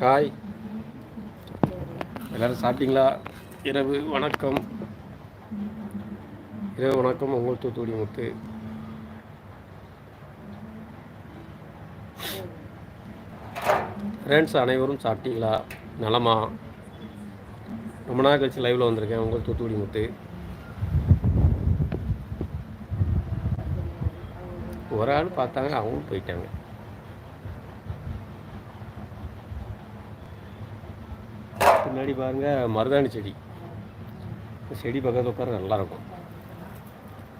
Hi. எல்லோரும் சாப்பிட்டீங்களா? இரவு வணக்கம். இரவு வணக்கம். உங்கள் தூத்துக்குடி முத்து. ஃப்ரெண்ட்ஸ் அனைவரும் சாப்பிட்டீங்களா? நலமா? ரொம்ப நாள் கழிச்சு லைவில் வந்திருக்கேன். உங்கள் தூத்துக்குடி முத்து. ஒரு ஆள் பார்த்தாங்க அவங்களும் போயிட்டாங்க. பின்னாடி பாருங்கள் மருதாணி செடி. செடி பக்கத்தில் உட்கார நல்லாயிருக்கும்.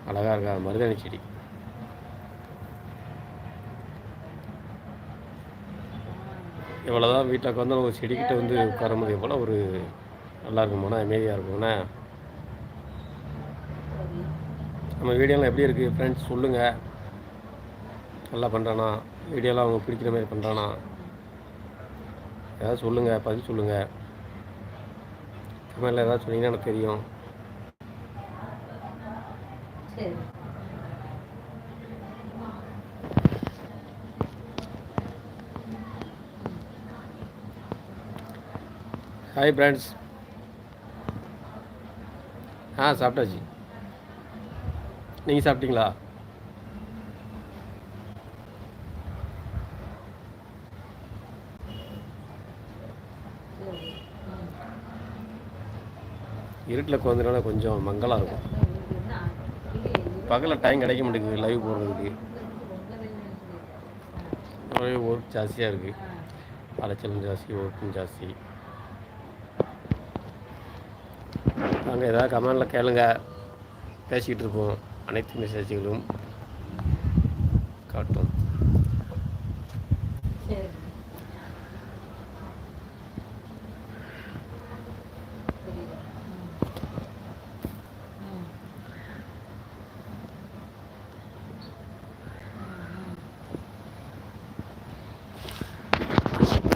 அழகாக இருக்கா மருதாணி செடி. எவ்வளோ தான் வீட்டில் உட்காந்து ஒரு செடிக்கிட்ட வந்து உட்காரும்போது எவ்வளோ ஒரு நல்லா இருக்குமாண்ணா அமைதியாக இருக்கும்ண்ணா நம்ம வீடியோலாம் எப்படி இருக்குது ஃப்ரெண்ட்ஸ் சொல்லுங்கள் நல்லா பண்ணுறானா வீடியோலாம் அவங்க பிடிக்கிற மாதிரி பண்ணுறானா ஏதாவது சொல்லுங்கள் பதில் சொல்லுங்கள் கமெண்டில் ஏதாவது சொன்னீங்கன்னா எனக்கு தெரியும். ஹாய் ஃப்ரெண்ட்ஸ் ஆ சாப்பிட்டாச்சு. நீங்கள் சாப்பிட்டீங்களா? இருட்டில் குழந்தைனால கொஞ்சம் மங்கலாக இருக்கும். பகலில் டைம் கிடைக்க மாட்டேங்குது லைவ் போடுறதுக்கு. ஒரே ஒர்க் ஜாஸ்தியாக இருக்குது அலைச்சலும் ஜாஸ்தி ஒர்க்கும் ஜாஸ்தி. நாங்கள் ஏதாவது கமெண்டில் கேளுங்க. பேசிக்கிட்டு இருப்போம். அனைத்து மெசேஜ்களும் காட்டும்.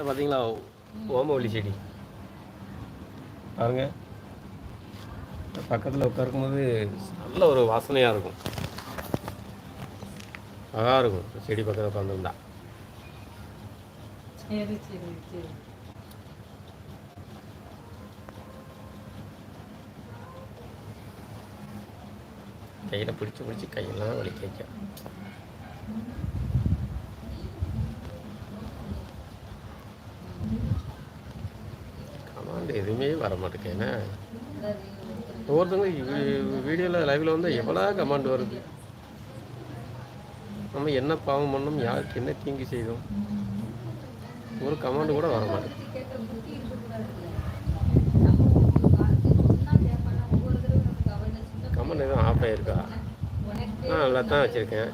பார்த்தீங்களா ஓமவல்லி செடி. பாருங்க. பக்கத்தில் உட்காருக்கும்போது நல்ல ஒரு வாசனையாக இருக்கும். அழகாக இருக்கும். செடி பக்கத்தில் உட்காந்துருந்தா கையில் பிடிச்சி பிடிச்சி கையெல்லாம் வலிக்க வைக்க கமெண்ட் எதுவுமே வர மாட்டேங்குது ஏன்னா ஒவ்வொருத்தவங்க வீடியோவில் லைவில் வந்து எவ்வளோ கமெண்ட் வருது. நம்ம என்ன பாவம் பண்ணோம் யாருக்கு என்ன தீங்கு செய்தோம். ஒரு கமெண்ட் கூட வர மாட்டேங்குது கமெண்ட் எதுவும் ஆஃப் ஆகிருக்கா நான் நல்லா தான் வச்சுருக்கேன்.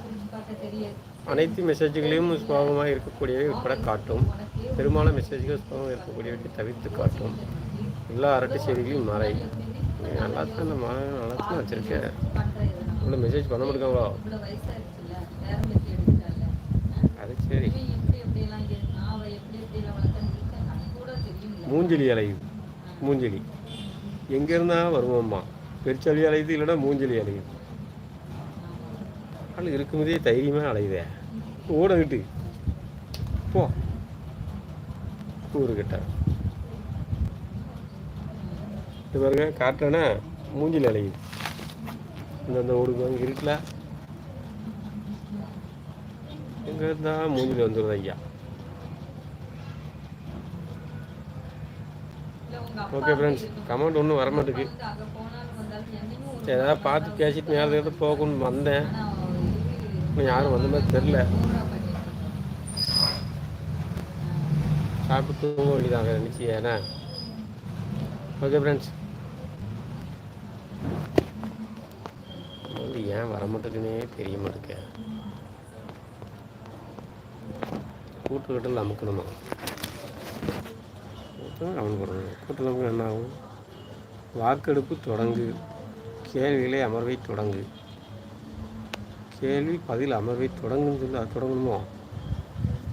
அனைத்து மெசேஜ்களையும் சுபாவமாக இருக்கக்கூடியவை உட்பட காட்டும். பெரும்பாலும் மெசேஜ்கள் சுபாவமாக இருக்கக்கூடியவற்றை தவிர்த்து காட்டும். எல்லா அரட்டு செய்திகளையும் மறை. நல்லா தான் நான் நல்லா தான் வச்சுருக்கேன் இவ்வளோ மெசேஜ் பண்ண முடியுங்களோ அது சரி. மூஞ்சலி அலையுது. மூஞ்சலி. எங்கேருந்தா வருவோம்மா? பெருச்சலி அலையுது இல்லைன்னா மூஞ்சலி அலையுது. ஆள் இருக்கும்போதே தைரியமாக அலையுதே. ஓடங்கிட்டு போ. கூறுகிட்ட இது பாருங்க காட்டுறேன்னா மூஞ்சில் அலையுது இந்தந்த ஊருக்கு ஓடுங்க இருக்குல்ல எங்கே இருந்தால் மூஞ்சில் வந்துடுது ஐயா. ஓகே ஃப்ரெண்ட்ஸ் கமெண்ட் ஒன்றும் வர ஏதாவது பார்த்து பேசிட்டு நேரத்துக்கு போகணும்னு வந்தேன். யாரும் வந்த மாதிரி தெரில சாப்பிட்டு தூங்க வேண்டியதாங்க நினச்சி ஏன்னா ஓகே ஃப்ரெண்ட்ஸ் வந்து ஏன் வர மாட்டேங்குன்னே தெரிய மாட்டேங்க கூட்டுக்கட்டில் அமுக்கணுமா? அவனுக்கு போடணும் கூட்டத்தில் என்ன ஆகும்? வாக்கெடுப்பு தொடங்கு. கேள்விகளை அமர்வை தொடங்கு. கேள்வி பதில் அமர்வை தொடங்குன்னு சொல்லி அது தொடங்கணுமோ?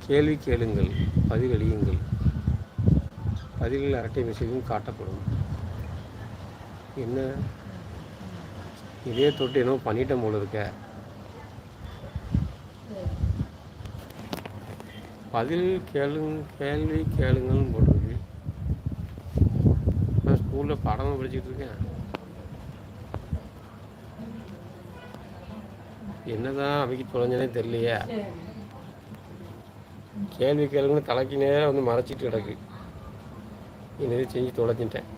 கேள்வி கேளுங்கள் பதிலளியுங்கள். பதில்கள் அரட்டை மெசேஜும் காட்டப்படும். என்ன? இதே தொட்டு என்ன பண்ணிட்டேன் போல இருக்க. பதில் கேளுங்க கேள்வி கேளுங்கன்னு போட்டிருக்கு நான் ஸ்கூலில் பாடமாக படிச்சுட்டு இருக்கேன். என்னதான் அமைக்க தொலைஞ்சனே தெரியலையே. கேள்வி கேளுங்கன்னு தலைக்கு நேரம் வந்து மறைச்சிட்டு கிடக்கு. என்னது செஞ்சு தொலைச்சிட்டேன்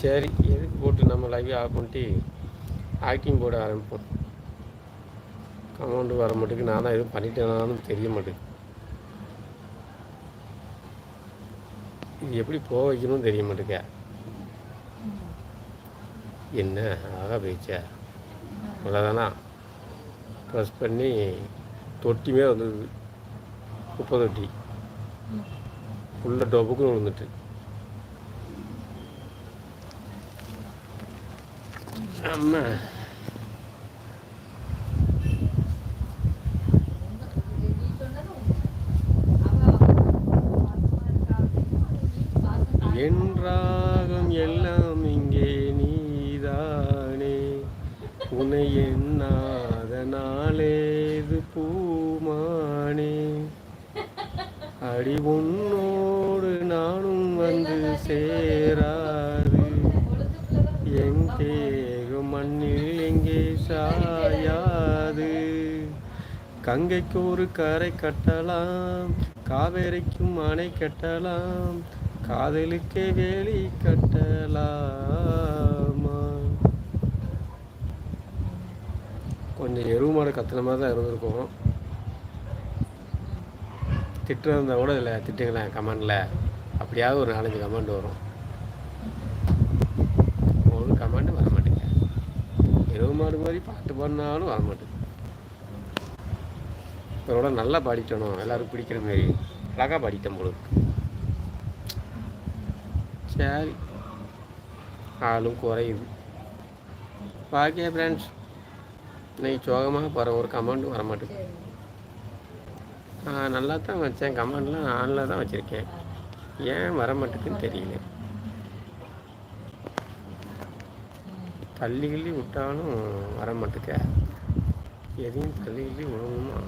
சரி எதுக்கு போட்டு நம்ம லைவ் ஆஃப் பண்ணிட்டு ஆக்டிங் போட ஆரம்பிப்போம்? கமௌண்ட் வர மாட்டேங்குது நான் தான் எதுவும் பண்ணிட்டேனாலும் தெரிய மாட்டேங்குது இது எப்படி போக வைக்கணும்னு தெரிய மாட்டேங்க என்ன ஆக போயிடுச்சா அவ்வளோதானா ப்ரெஸ் பண்ணி തൊട്ടിമേ വന്നത് ഉപ്പ തൊട്ടി ഫുള്ള് ടോപ്പൊക്കെ വന്നിട്ട് അമ്മ. உனை எண்ணாத பூமானே. அடி உன்னோடு நானும் வந்து சேராது. என் தேகம் மண்ணில் எங்கே சாயாது. கங்கைக்கு ஒரு கரை கட்டலாம் காவேரிக்கும் அணை கட்டலாம் காதலுக்கே வேலி கட்டலாம். கொஞ்சம் எருவு மாடு கத்துன மாதிரி தான் இருந்திருக்கும். திட்டு இருந்தால் கூட இதில் திட்டுங்களேன் கமெண்டில். அப்படியாவது ஒரு நாலஞ்சு கமெண்ட் வரும். ஒரு கமெண்ட் வர மாட்டேங்க. எருவு மாடு மாதிரி பாட்டு பாடினாலும் வர மாட்டேங்குது இதோட நல்லா பாடிட்டணும். எல்லோரும் பிடிக்கிற மாதிரி அழகாக பாடிட்டேன் பொழுது சரி. ஆளும் குறையுது பாக்கிய ஃப்ரெண்ட்ஸ் இன்னைக்கு சோகமாக போகிற ஒரு கமெண்ட்டும் வரமாட்டேங்குது நான் நல்லா தான் வச்சேன். கமெண்ட்லாம் ஆனில் தான் வச்சுருக்கேன். ஏன் வரமாட்டேங்குன்னு தெரியல. தள்ளி கிள்ளி விட்டாலும் வரமாட்டேக்க எதையும் தள்ளி கிள்ளி விழுங்குமா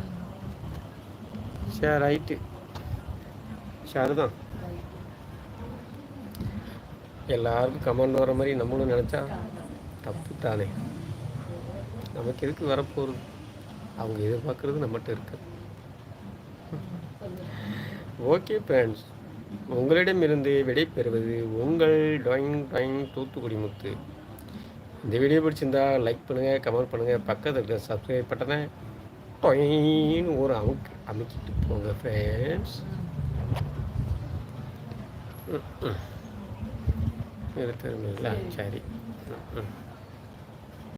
சரி ரைட்டு சரிதான் எல்லாருக்கும் கமெண்ட் வர மாதிரி நம்மளும் நினச்சா தப்பு தானே நமக்கு எதுக்கு வரப்போகிறது அவங்க எதிர்பார்க்குறது நம்மகிட்ட இருக்கு. ஓகே ஃப்ரெண்ட்ஸ் உங்களிடமிருந்து விடைபெறுவது உங்கள் டாயிங் டாயிங் தூத்துக்குடி முத்து. இந்த வீடியோ பிடிச்சிருந்தா லைக் பண்ணுங்கள் கமெண்ட் பண்ணுங்கள் பக்கத்தில் இருக்கிற சப்ஸ்கிரைப் பட்டனை டொயின்னு ஒரு அமுக்கு அமுக்கிட்டு போங்க ஃப்ரெண்ட்ஸ் எடுத்துருங்களா சரி. ம் ம்